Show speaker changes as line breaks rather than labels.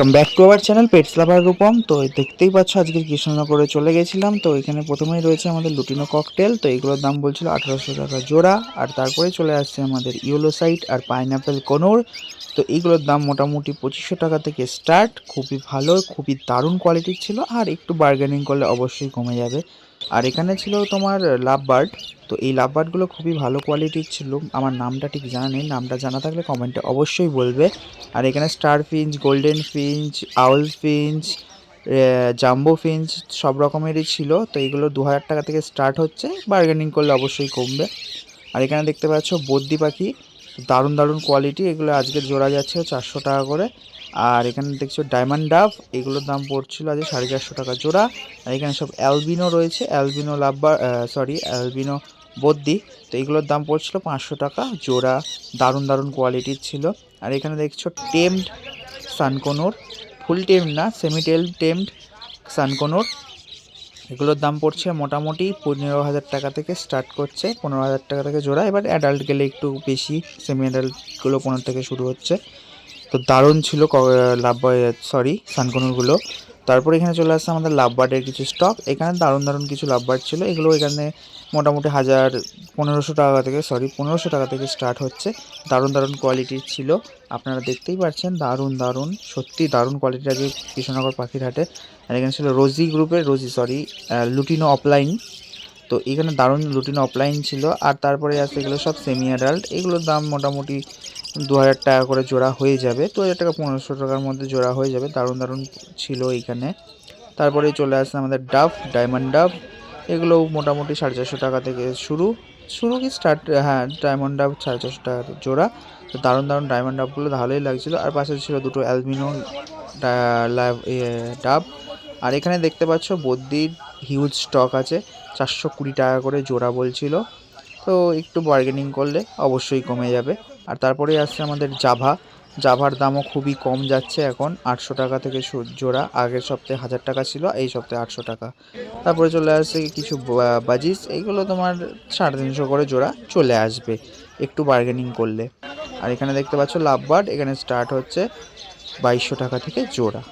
Welcome back to our channel pets lover Rupam তো দেখতেই পাচ্ছ, আজকে কৃষ্ণনগরে চলে গেছিলাম। তো এখানে প্রথমেই রয়েছে আমাদের লুটিনো ককটেল তো এগুলোর দাম বলছিল আঠারোশো টাকা জোড়া। আর তারপরে চলে আসছে আমাদের ইয়েলো সাইট আর পাইনঅ্যাপেল কোনোর তো এইগুলোর দাম মোটামুটি পঁচিশশো টাকা থেকে স্টার্ট খুবই ভালো, খুবই দারুণ কোয়ালিটির ছিল আর একটু বার্গেনিং করলে অবশ্যই কমে যাবে। আর এখানে ছিল তোমার লাভ বার্ড তো এই লাভ বার্ডগুলো খুবই ভালো কোয়ালিটির ছিল। আমার নামটা ঠিক জানা নেই, নামটা জানা থাকলে কমেন্টে অবশ্যই বলবে। আর এখানে star finch golden finch owl finch jumbo finch সব রকমেরই ছিল। তো এগুলো দু হাজার টাকা থেকে স্টার্ট হচ্ছে বার্গেনিং করলে অবশ্যই কমবে। আর এখানে দেখতে পাচ্ছ বদ্যি পাখি দারুণ দারুণ কোয়ালিটি এগুলো আজকে জোড়া যাচ্ছে চারশো টাকা করে। আর এখানে দেখছ ডায়মন্ড ডাব এগুলোর দাম পড়ছিল আজকে সাড়ে চারশো টাকা জোড়া। আর এখানে সব অ্যালবিনো রয়েছে অ্যালবিনো লাভবার সরি অ্যালবিনো বদ্যি। তো এগুলোর দাম পড়ছিল পাঁচশো টাকা, জোড়া দারুণ দারুণ কোয়ালিটির ছিল। আর এখানে দেখছ টেমড সানকোনোর ফুল টেম না সেমি টেল টেমড সানকোনোর। এগুলোর দাম পড়ছে মোটামুটি পনেরো হাজার টাকা থেকে স্টার্ট করছে, পনেরো হাজার টাকা থেকে জোড়া। এবার অ্যাডাল্ট গেলে একটু বেশি সেমি অ্যাডাল্টগুলো পনেরো থেকে শুরু হচ্ছে। তো দারুণ ছিল লাভ সরি সানকোনোরগুলো। তারপর এখানে চলে আসছে আমাদের লাভবার্ডের কিছু স্টক এখানে দারুণ দারুণ কিছু লাভবার্ড ছিল। এগুলো এখানে মোটামুটি হাজার পনেরোশো টাকা থেকে সরি পনেরোশো টাকা থেকে স্টার্ট হচ্ছে। দারুণ দারুণ কোয়ালিটির ছিল। আপনারা দেখতেই পাচ্ছেন, দারুণ দারুণ, সত্যি দারুণ কোয়ালিটির আজকে কৃষ্ণনগর পাখির হাটে আর এখানে ছিল রোজি গ্রুপের রোজি সরি লুটিনো অফলাইন তো এখানে দারুণ লুটিনো অফলাইন ছিল। আর তারপরে আছে এগুলো সব সেমি অ্যাডাল্ট এগুলোর দাম মোটামুটি দু হাজার টাকা করে জোড়া হয়ে যাবে। দু হাজার টাকা পনেরোশো টাকার মধ্যে জোড়া হয়ে যাবে। দারুণ দারুণ ছিল এইখানে। তারপরে চলে আসছে আমাদের ডাফ ডায়মন্ড ডাব এগুলো মোটামুটি সাড়ে চারশো টাকা থেকে শুরু। শুরু কি স্টার্ট হ্যাঁ ডায়মন্ড ডাব সাড়ে চারশো টাকার জোড়া। তো দারুণ দারুণ ডায়মন্ড ডাবগুলো ভালোই লাগছিল। আর পাশে ছিল দুটো অ্যালবিনো ডাব আর এখানে দেখতে পাচ্ছ বদ্যির হিউজ স্টক আছে। চারশো কুড়ি টাকা করে জোড়া বলছিল। তো একটু বার্গেনিং করলে অবশ্যই কমে যাবে। আর তারপরে আসছে আমাদের জাভা জাভার দামও খুবই কম যাচ্ছে এখন, আটশো টাকা থেকে জোড়া। আগের সপ্তাহে হাজার টাকা ছিল, এই সপ্তাহে আটশো টাকা। তারপরে চলে আসছে কিছু বাজিস, এইগুলো তোমার সাড়ে তিনশো করে জোড়া চলে আসবে, একটু বার্গেনিং করলে। আর এখানে দেখতে পাচ্ছ লাভবার্ড এখানে স্টার্ট হচ্ছে বাইশশো টাকা থেকে জোড়া।